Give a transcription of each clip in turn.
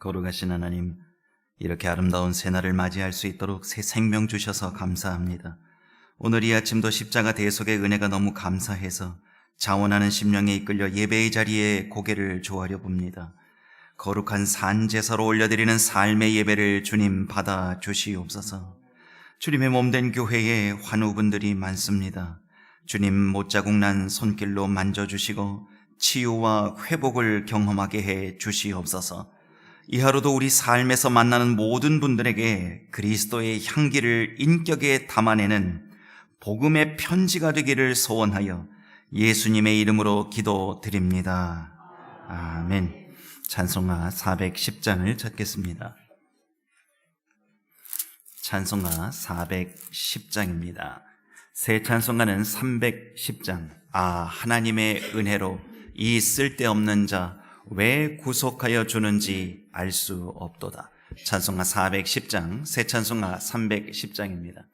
거룩하신 하나님, 이렇게 아름다운 새날을 맞이할 수 있도록 새 생명 주셔서 감사합니다. 오늘 이 아침도 십자가 대속의 은혜가 너무 감사해서 자원하는 심령에 이끌려 예배의 자리에 고개를 조아려 봅니다. 거룩한 산 제사로 올려드리는 삶의 예배를 주님 받아 주시옵소서. 주님의 몸된 교회에 환우분들이 많습니다. 주님 못자국 난 손길로 만져주시고 치유와 회복을 경험하게 해 주시옵소서. 이 하루도 우리 삶에서 만나는 모든 분들에게 그리스도의 향기를 인격에 담아내는 복음의 편지가 되기를 소원하여 예수님의 이름으로 기도드립니다. 아멘. 찬송가 410장을 찾겠습니다. 찬송가 410장입니다. 새 찬송가는 310장. 아, 하나님의 은혜로 이 쓸데없는 자 왜 구속하여 주는지 알 수 없도다. 찬송가 410장, 새 찬송가 310장입니다.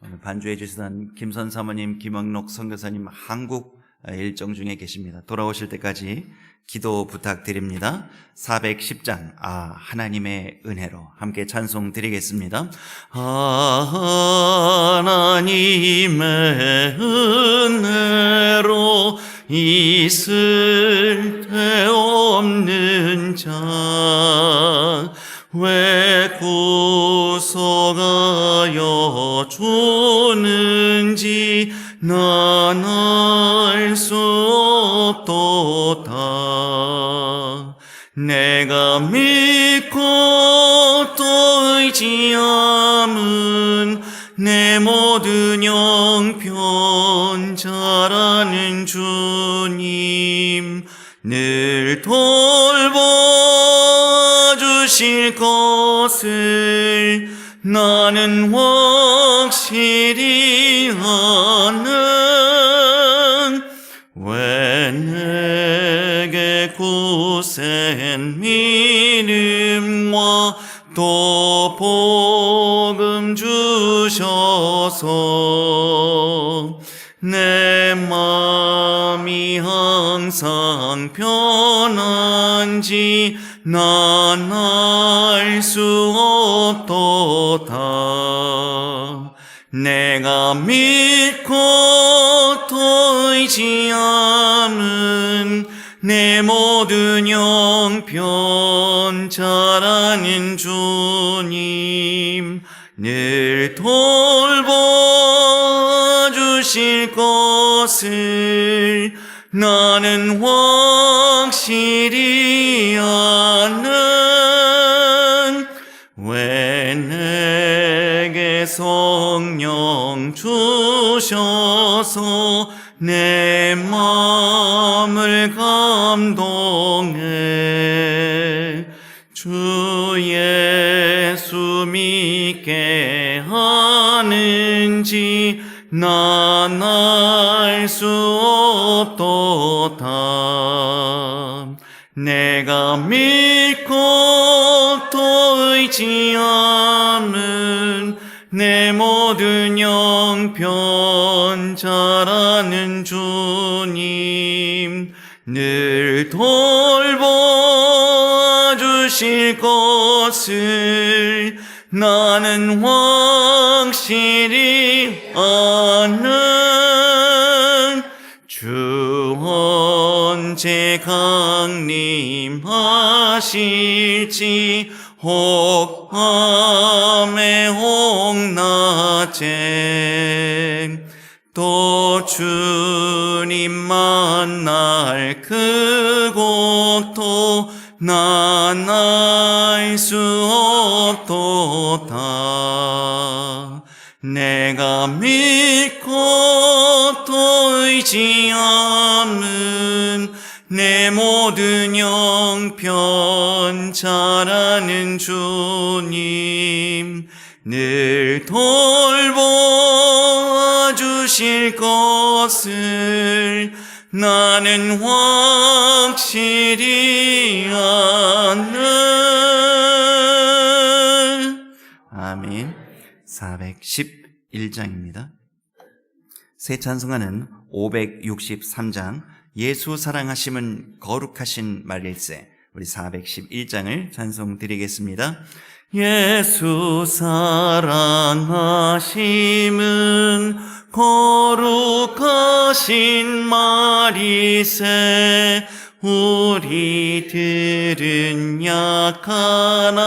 오늘 반주해 주시던 김선 사모님, 김영록 선교사님 한국 일정 중에 계십니다. 돌아오실 때까지 기도 부탁드립니다. 410장, 아, 하나님의 은혜로 함께 찬송 드리겠습니다. 아, 하나님의 은혜로 있을 데없 는 자, 왜 구속하여 주는지 난 알 수 없도다. 내가 믿고 또 의지함은 내 모든 영편 잘하는 주 것을 나는 확실히 아는 왜 내게 구센 믿음과 또 복음 주셔서 내 마음이 항상 편한지 난 알 수 없도다. 내가 믿고 또 의지함은 내 모든 영편 잘하는 주님 늘 돌봐주실 것을 나는 확실히 아는 왜 내게 성령 주셔서 내 마음을 감동해? 주 예수 믿게 하는지 난 알 수 없도다 내가 믿고 또 의지함은 내 모든 영편 잘하는 주님 늘 돌봐주실 것을 나는 확실히 하실지 혹 밤에 혹 낮에 또 주님 만날 그곳도 난알수 없도다. 내가 믿고 또 의지함은 내 모든 영편 잘하는 주님 늘 돌봐주실 것을 나는 확실히 아는. 아멘. 411장입니다. 새 찬송가는 563장 예수 사랑하심은 거룩하신 말일세. 우리 411장을 찬송 드리겠습니다. 예수 사랑하심은 거룩하신 말이세. 우리들은 약하나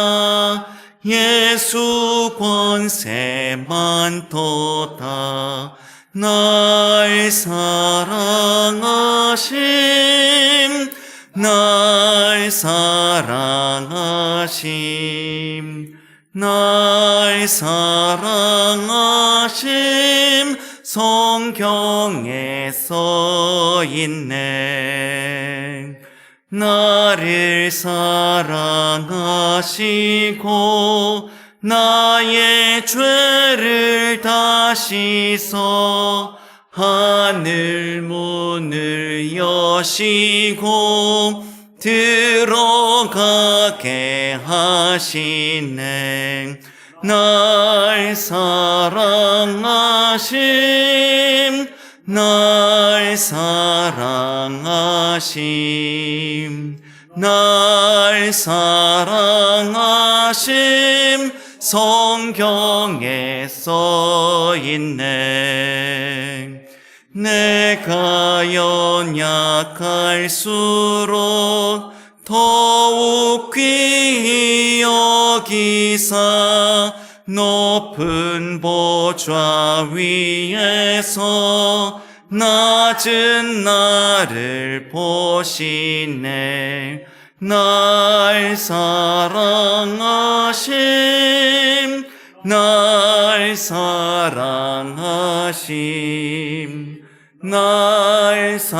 예수 권세만 도다 날 사랑하심 날 사랑하심 날 사랑하심 성경에 써 있네. 나를 사랑하시고 나의 죄를 다 씻어 하늘 문을 여시고 들어가게 하시네. 날 사랑하심 날 사랑하심 날 사랑하심 성경에 써 있네. 내가 연약할수록 더욱 귀히 여기사 높은 보좌 위에서 낮은 나를 보시네 날 사랑하심 날 사랑하심 날 사랑하심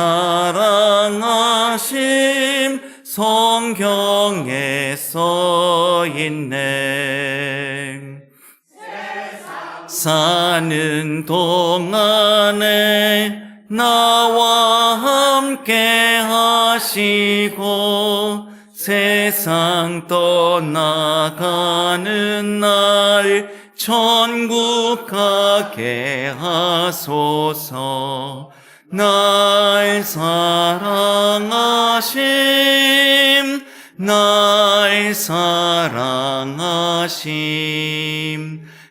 성경에 써 있네. 사는 동안에 나와 함께 하시고 세상 떠나가는 날 천국 가게 하소서 날 사랑하심 날 사랑하심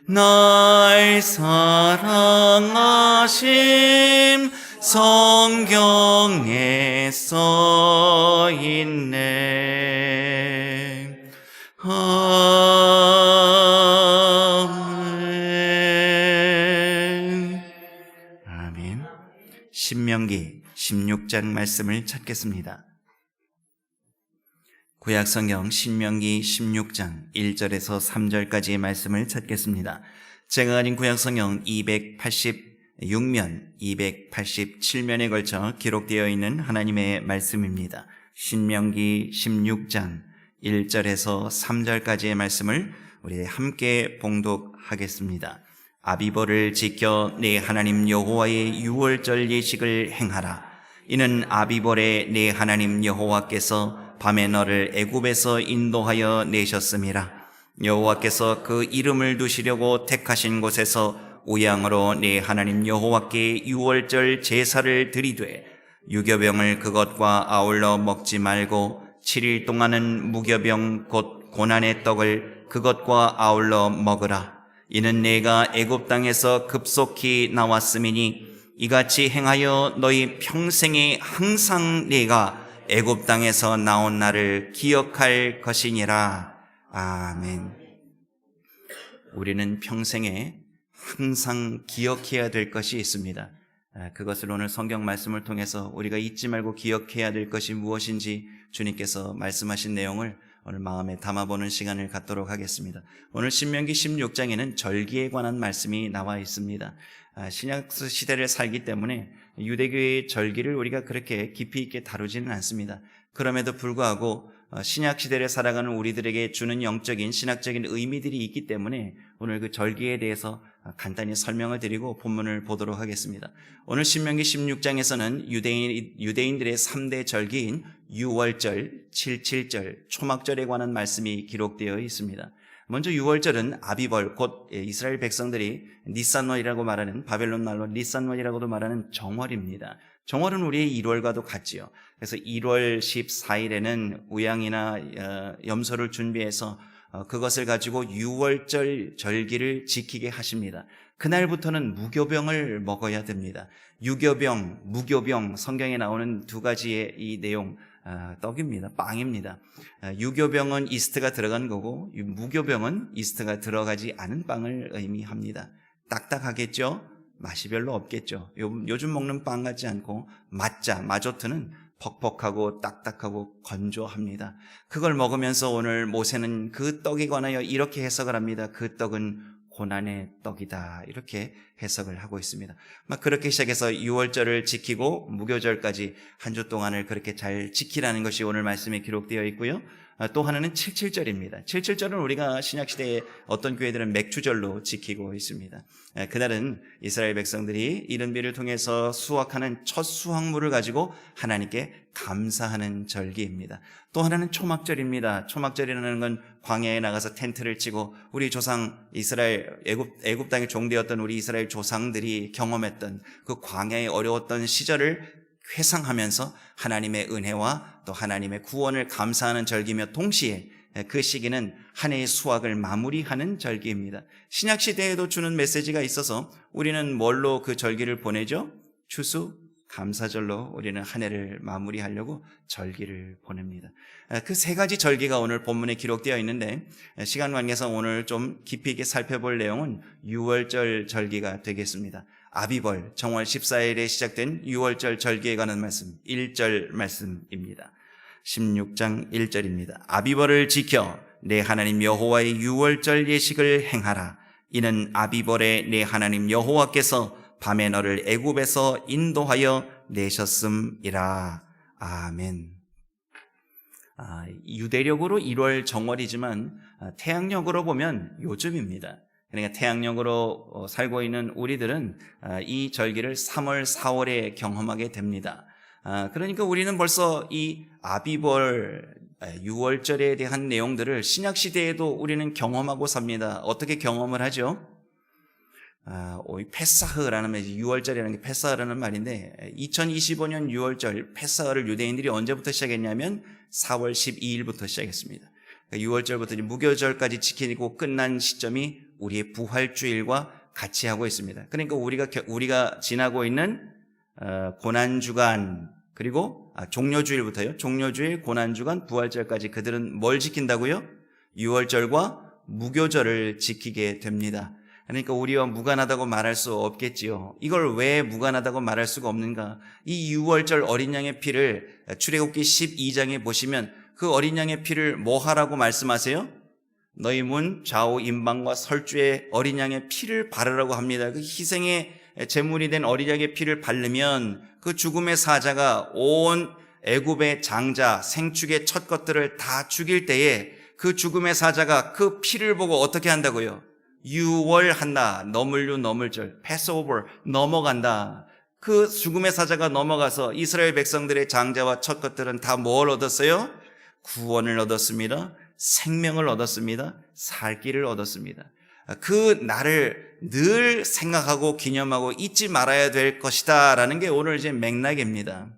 날 사랑하심 성경에 써 있네. 16장 말씀을 찾겠습니다. 구약 성경 신명기 16장 1절에서 3절까지의 말씀을 찾겠습니다. 제가 가진 구약 성경 286면, 287면에 걸쳐 기록되어 있는 하나님의 말씀입니다. 신명기 16장 1절에서 3절까지의 말씀을 우리 함께 봉독하겠습니다. 아비벌을 지켜 내 하나님 여호와의 유월절 예식을 행하라. 이는 아비벌에 내 하나님 여호와께서 밤에 너를 애굽에서 인도하여 내셨음이라. 여호와께서 그 이름을 두시려고 택하신 곳에서 우양으로 내 하나님 여호와께 유월절 제사를 드리되 유교병을 그것과 아울러 먹지 말고 7일 동안은 무교병 곧 고난의 떡을 그것과 아울러 먹으라. 이는 내가 애굽 땅에서 급속히 나왔음이니 이같이 행하여 너희 평생에 항상 내가 애굽 땅에서 나온 나를 기억할 것이니라. 아멘. 우리는 평생에 항상 기억해야 될 것이 있습니다. 아, 그것을 오늘 성경 말씀을 통해서 우리가 잊지 말고 기억해야 될 것이 무엇인지 주님께서 말씀하신 내용을 오늘 마음에 담아보는 시간을 갖도록 하겠습니다. 오늘 신명기 16장에는 절기에 관한 말씀이 나와 있습니다. 아, 신약 시대를 살기 때문에 유대교의 절기를 우리가 그렇게 깊이 있게 다루지는 않습니다. 그럼에도 불구하고 어, 신약 시대를 살아가는 우리들에게 주는 영적인 신학적인 의미들이 있기 때문에 오늘 그 절기에 대해서 간단히 설명을 드리고 본문을 보도록 하겠습니다. 오늘 신명기 16장에서는 유대인, 유대인들의 3대 절기인 유월절, 칠칠절, 초막절에 관한 말씀이 기록되어 있습니다. 먼저 유월절은 아비벌, 곧 이스라엘 백성들이 니산월이라고 말하는 바벨론 말로 니산월이라고도 말하는 정월입니다. 정월은 우리의 1월과도 같지요. 그래서 1월 14일에는 우양이나 어, 염소를 준비해서 어, 그것을 가지고 6월절 절기를 지키게 하십니다. 그날부터는 무교병을 먹어야 됩니다. 유교병, 무교병, 성경에 나오는 두 가지의 이 내용, 아, 떡입니다. 빵입니다. 아, 유교병은 이스트가 들어간 거고, 유- 무교병은 이스트가 들어가지 않은 빵을 의미합니다. 딱딱하겠죠? 맛이 별로 없겠죠. 요, 요즘 먹는 빵 같지 않고, 맛자, 마조트는 퍽퍽하고 딱딱하고 건조합니다. 그걸 먹으면서 오늘 모세는 그 떡에 관하여 이렇게 해석을 합니다. 그 떡은 고난의 떡이다. 이렇게 해석을 하고 있습니다. 막 그렇게 시작해서 6월절을 지키고 무교절까지 한 주 동안을 그렇게 잘 지키라는 것이 오늘 말씀에 기록되어 있고요. 아, 또 하나는 77절입니다. 77절은 우리가 신약시대에 어떤 교회들은 맥주절로 지키고 있습니다. 아, 그날은 이스라엘 백성들이 이른비를 통해서 수확하는 첫 수확물을 가지고 하나님께 감사하는 절기입니다. 또 하나는 초막절입니다. 초막절이라는 건 광야에 나가서 텐트를 치고 우리 조상 이스라엘 애굽 애굽 땅에 종되었던 우리 이스라엘 조상들이 경험했던 그 광야의 어려웠던 시절을 회상하면서 하나님의 은혜와 또 하나님의 구원을 감사하는 절기며 동시에 그 시기는 한 해의 수확을 마무리하는 절기입니다. 신약 시대에도 주는 메시지가 있어서 우리는 뭘로 그 절기를 보내죠? 추수 감사절로 우리는 한 해를 마무리하려고 절기를 보냅니다. 그 세 가지 절기가 오늘 본문에 기록되어 있는데 시간 관계상 오늘 좀 깊이 있게 살펴볼 내용은 6월절 절기가 되겠습니다. 아비벌 정월 14일에 시작된 6월절 절기에 관한 말씀 1절 말씀입니다. 16장 1절입니다. 아비벌을 지켜 내 하나님 여호와의 6월절 예식을 행하라. 이는 아비벌에 내 하나님 여호와께서 밤에 너를 애굽에서 인도하여 내셨음이라. 아멘. 아, 유대력으로 1월 정월이지만 아, 태양력으로 보면 요즘입니다. 그러니까 태양력으로 어, 살고 있는 우리들은 아, 이 절기를 3월, 4월에 경험하게 됩니다. 아, 그러니까 우리는 벌써 이 아비벌 6월절에 대한 내용들을 신약 시대에도 우리는 경험하고 삽니다. 어떻게 경험을 하죠? 아, 이 페사흐라는 말, 6월절이라는 게 페사흐라는 말인데 2025년 6월절 페사흐를 유대인들이 언제부터 시작했냐면 4월 12일부터 시작했습니다. 그러니까 6월절부터 무교절까지 지키고 끝난 시점이 우리의 부활주일과 같이 하고 있습니다. 그러니까 우리가 겨- 우리가 지나고 있는 어, 고난 주간 그리고 아, 종료주일부터요. 종료주일, 고난주간, 부활절까지 그들은 뭘 지킨다고요? 6월절과 무교절을 지키게 됩니다. 그러니까 우리와 무관하다고 말할 수 없겠지요. 이걸 왜 무관하다고 말할 수가 없는가? 이 6월절 어린 양의 피를 출애굽기 12장에 보시면 그 어린 양의 피를 뭐 하라고 말씀하세요? 너희 문 좌우 임방과 설주에 어린 양의 피를 바르라고 합니다. 그 희생의 제물이 된 어린 양의 피를 바르면 그 죽음의 사자가 온 애굽의 장자 생축의 첫 것들을 다 죽일 때에 그 죽음의 사자가 그 피를 보고 어떻게 한다고요? 유월한다. 너물류 너물절. 패스오버 넘어간다. 그 죽음의 사자가 넘어가서 이스라엘 백성들의 장자와 첫 것들은 다 뭘 얻었어요? 구원을 얻었습니다. 생명을 얻었습니다. 살 길을 얻었습니다. 그 날을 늘 생각하고 기념하고 잊지 말아야 될 것이다. 라는 게 오늘 이제 맥락입니다.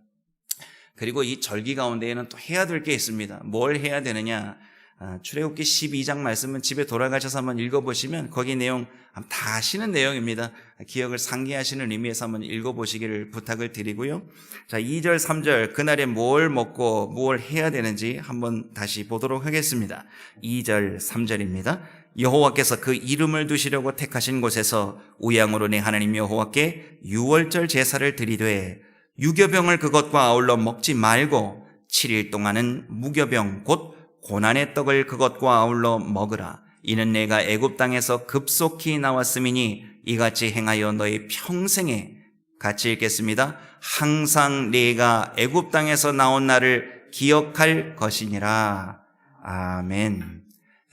그리고 이 절기 가운데에는 또 해야 될 게 있습니다. 뭘 해야 되느냐? 아, 출애굽기 12장 말씀은 집에 돌아가셔서 한번 읽어보시면 거기 내용 다 아시는 내용입니다. 기억을 상기하시는 의미에서 한번 읽어보시기를 부탁을 드리고요. 자, 2절, 3절 그날에 뭘 먹고 뭘 해야 되는지 한번 다시 보도록 하겠습니다. 2절, 3절입니다. 여호와께서 그 이름을 두시려고 택하신 곳에서 우양으로 내 하나님 여호와께 유월절 제사를 드리되 유교병을 그것과 아울러 먹지 말고 7일 동안은 무교병 곧 고난의 떡을 그것과 아울러 먹으라. 이는 내가 애굽 땅에서 급속히 나왔음이니 이같이 행하여 너희 평생에 같이 읽겠습니다. 항상 내가 애굽 땅에서 나온 날을 기억할 것이니라. 아멘.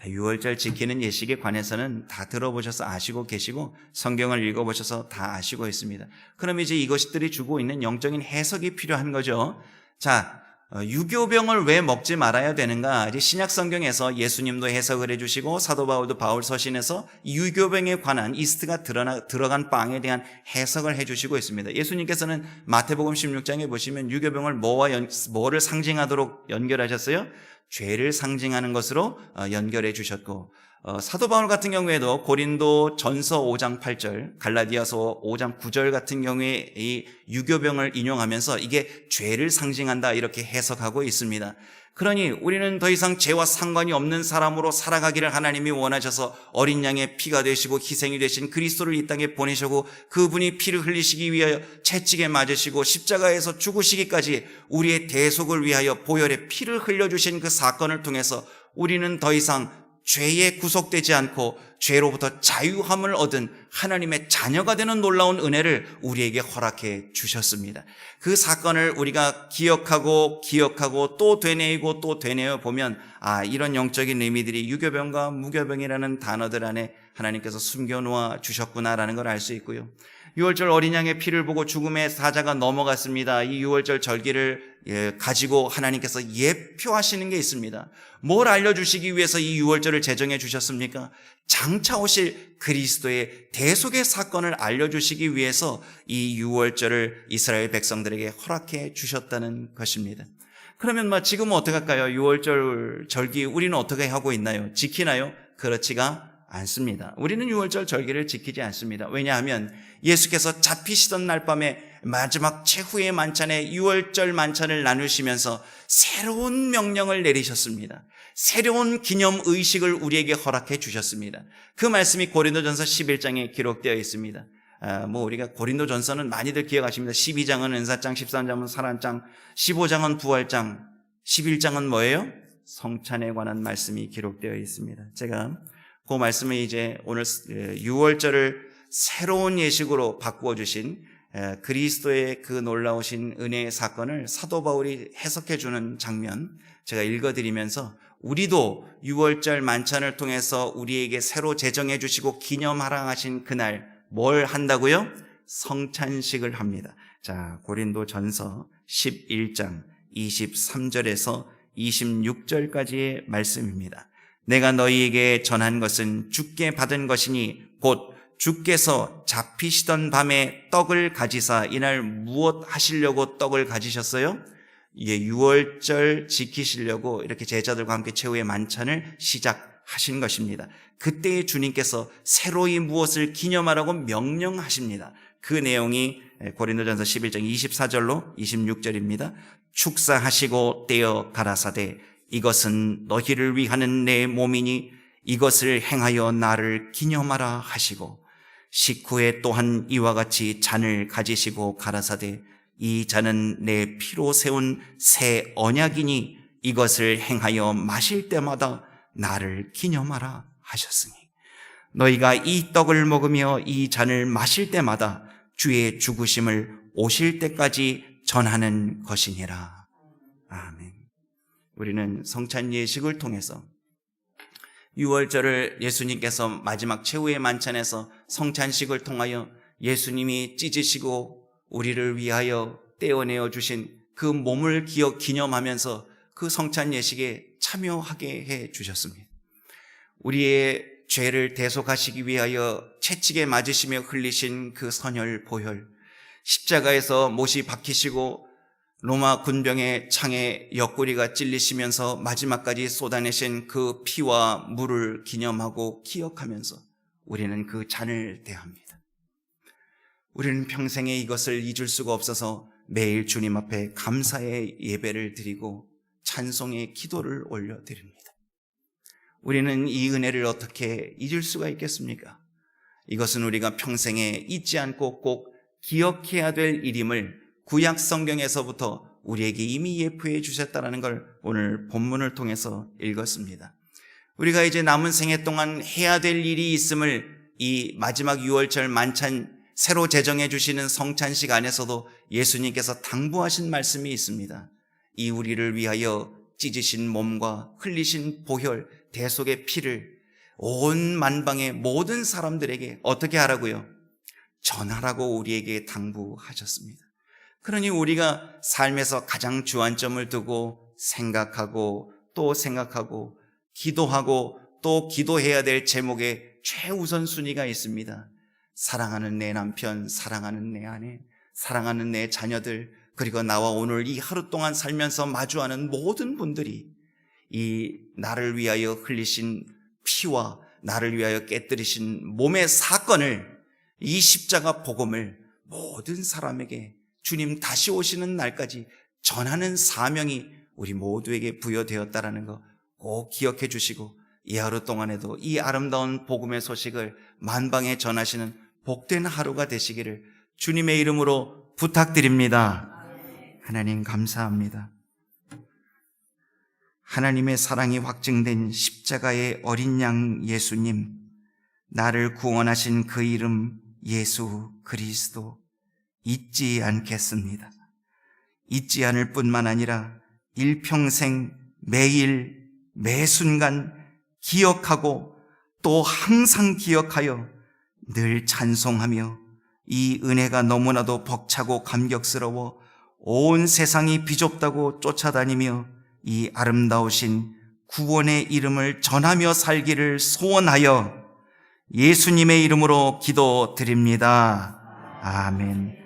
6월절 지키는 예식에 관해서는 다 들어보셔서 아시고 계시고 성경을 읽어보셔서 다 아시고 있습니다. 그럼 이제 이것들이 주고 있는 영적인 해석이 필요한 거죠. 자, 어, 유교병을 왜 먹지 말아야 되는가? 이제 신약 성경에서 예수님도 해석을 해주시고 사도 바울도 바울 서신에서 유교병에 관한 이스트가 드러나, 들어간 빵에 대한 해석을 해주시고 있습니다. 예수님께서는 마태복음 16장에 보시면 유교병을 뭐와 연, 뭐를 상징하도록 연결하셨어요? 죄를 상징하는 것으로 어, 연결해 주셨고 어, 사도 바울 같은 경우에도 고린도 전서 5장 8절, 갈라디아서 5장 9절 같은 경우에 이 유교병을 인용하면서 이게 죄를 상징한다 이렇게 해석하고 있습니다. 그러니 우리는 더 이상 죄와 상관이 없는 사람으로 살아가기를 하나님이 원하셔서 어린 양의 피가 되시고 희생이 되신 그리스도를 이 땅에 보내시고 그분이 피를 흘리시기 위하여 채찍에 맞으시고 십자가에서 죽으시기까지 우리의 대속을 위하여 보혈의 피를 흘려주신 그 사건을 통해서 우리는 더 이상 죄에 구속되지 않고 죄로부터 자유함을 얻은 하나님의 자녀가 되는 놀라운 은혜를 우리에게 허락해 주셨습니다. 그 사건을 우리가 기억하고 기억하고 또 되뇌이고 또 되뇌어 보면 아 이런 영적인 의미들이 유교병과 무교병이라는 단어들 안에 하나님께서 숨겨놓아 주셨구나라는 걸 알 수 있고요. 6월절 어린 양의 피를 보고 죽음의 사자가 넘어갔습니다. 이 6월절 절기를 예, 가지고 하나님께서 예표하시는 게 있습니다. 뭘 알려주시기 위해서 이 6월절을 제정해 주셨습니까? 장차 오실 그리스도의 대속의 사건을 알려주시기 위해서 이 6월절을 이스라엘 백성들에게 허락해 주셨다는 것입니다. 그러면 뭐 지금은 어떻게 할까요? 6월절 절기 우리는 어떻게 하고 있나요? 지키나요? 그렇지가 않습니다. 우리는 6월절 절기를 지키지 않습니다. 왜냐하면 예수께서 잡히시던 날 밤에 마지막 최후의 만찬에 6월절 만찬을 나누시면서 새로운 명령을 내리셨습니다. 새로운 기념 의식을 우리에게 허락해 주셨습니다. 그 말씀이 고린도전서 11장에 기록되어 있습니다. 아, 뭐 우리가 고린도전서는 많이들 기억하십니다. 12장은 은사장, 13장은 사란장, 15장은 부활장, 11장은 뭐예요? 성찬에 관한 말씀이 기록되어 있습니다. 제가 그 말씀을 이제 오늘 6월절을 새로운 예식으로 바꾸어 주신 그리스도의 그 놀라우신 은혜의 사건을 사도 바울이 해석해 주는 장면 제가 읽어 드리면서 우리도 6월절 만찬을 통해서 우리에게 새로 제정해 주시고 기념하라 하신 그날 뭘 한다고요? 성찬식을 합니다. 자, 고린도 전서 11장 23절에서 26절까지의 말씀입니다. 내가 너희에게 전한 것은 주께 받은 것이니 곧 주께서 잡히시던 밤에 떡을 가지사 이날 무엇 하시려고 떡을 가지셨어요? 예, 6월절 지키시려고 이렇게 제자들과 함께 최후의 만찬을 시작하신 것입니다. 그때 주님께서 새로이 무엇을 기념하라고 명령하십니다. 그 내용이 고린도전서 11장 24절로 26절입니다. 축사하시고 떼어 가라사대 이것은 너희를 위하는 내 몸이니 이것을 행하여 나를 기념하라 하시고 식후에 또한 이와 같이 잔을 가지시고 가라사대 이 잔은 내 피로 세운 새 언약이니 이것을 행하여 마실 때마다 나를 기념하라 하셨으니 너희가 이 떡을 먹으며 이 잔을 마실 때마다 주의 죽으심을 오실 때까지 전하는 것이니라. 우리는 성찬 예식을 통해서 6월절을 예수님께서 마지막 최후의 만찬에서 성찬식을 통하여 예수님이 찢으시고 우리를 위하여 떼어내어 주신 그 몸을 기억 기념하면서 그 성찬 예식에 참여하게 해 주셨습니다. 우리의 죄를 대속하시기 위하여 채찍에 맞으시며 흘리신 그 선혈 보혈 십자가에서 못이 박히시고 로마 군병의 창에 옆구리가 찔리시면서 마지막까지 쏟아내신 그 피와 물을 기념하고 기억하면서 우리는 그 잔을 대합니다. 우리는 평생에 이것을 잊을 수가 없어서 매일 주님 앞에 감사의 예배를 드리고 찬송의 기도를 올려드립니다. 우리는 이 은혜를 어떻게 잊을 수가 있겠습니까? 이것은 우리가 평생에 잊지 않고 꼭 기억해야 될 일임을 구약 성경에서부터 우리에게 이미 예표해 주셨다는 걸 오늘 본문을 통해서 읽었습니다. 우리가 이제 남은 생애 동안 해야 될 일이 있음을 이 마지막 6월절 만찬 새로 제정해 주시는 성찬식 안에서도 예수님께서 당부하신 말씀이 있습니다. 이 우리를 위하여 찢으신 몸과 흘리신 보혈, 대속의 피를 온 만방의 모든 사람들에게 어떻게 하라고요? 전하라고 우리에게 당부하셨습니다. 그러니 우리가 삶에서 가장 주안점을 두고 생각하고 또 생각하고 기도하고 또 기도해야 될 제목에 최우선 순위가 있습니다. 사랑하는 내 남편, 사랑하는 내 아내, 사랑하는 내 자녀들, 그리고 나와 오늘 이 하루 동안 살면서 마주하는 모든 분들이 이 나를 위하여 흘리신 피와 나를 위하여 깨뜨리신 몸의 사건을 이 십자가 복음을 모든 사람에게 주님 다시 오시는 날까지 전하는 사명이 우리 모두에게 부여되었다라는 거 꼭 기억해 주시고 이 하루 동안에도 이 아름다운 복음의 소식을 만방에 전하시는 복된 하루가 되시기를 주님의 이름으로 부탁드립니다. 하나님 감사합니다. 하나님의 사랑이 확증된 십자가의 어린 양 예수님, 나를 구원하신 그 이름 예수 그리스도 잊지 않겠습니다. 잊지 않을 뿐만 아니라 일평생 매일 매 순간 기억하고 또 항상 기억하여 늘 찬송하며 이 은혜가 너무나도 벅차고 감격스러워 온 세상이 비좁다고 쫓아다니며 이 아름다우신 구원의 이름을 전하며 살기를 소원하여 예수님의 이름으로 기도드립니다. 아멘.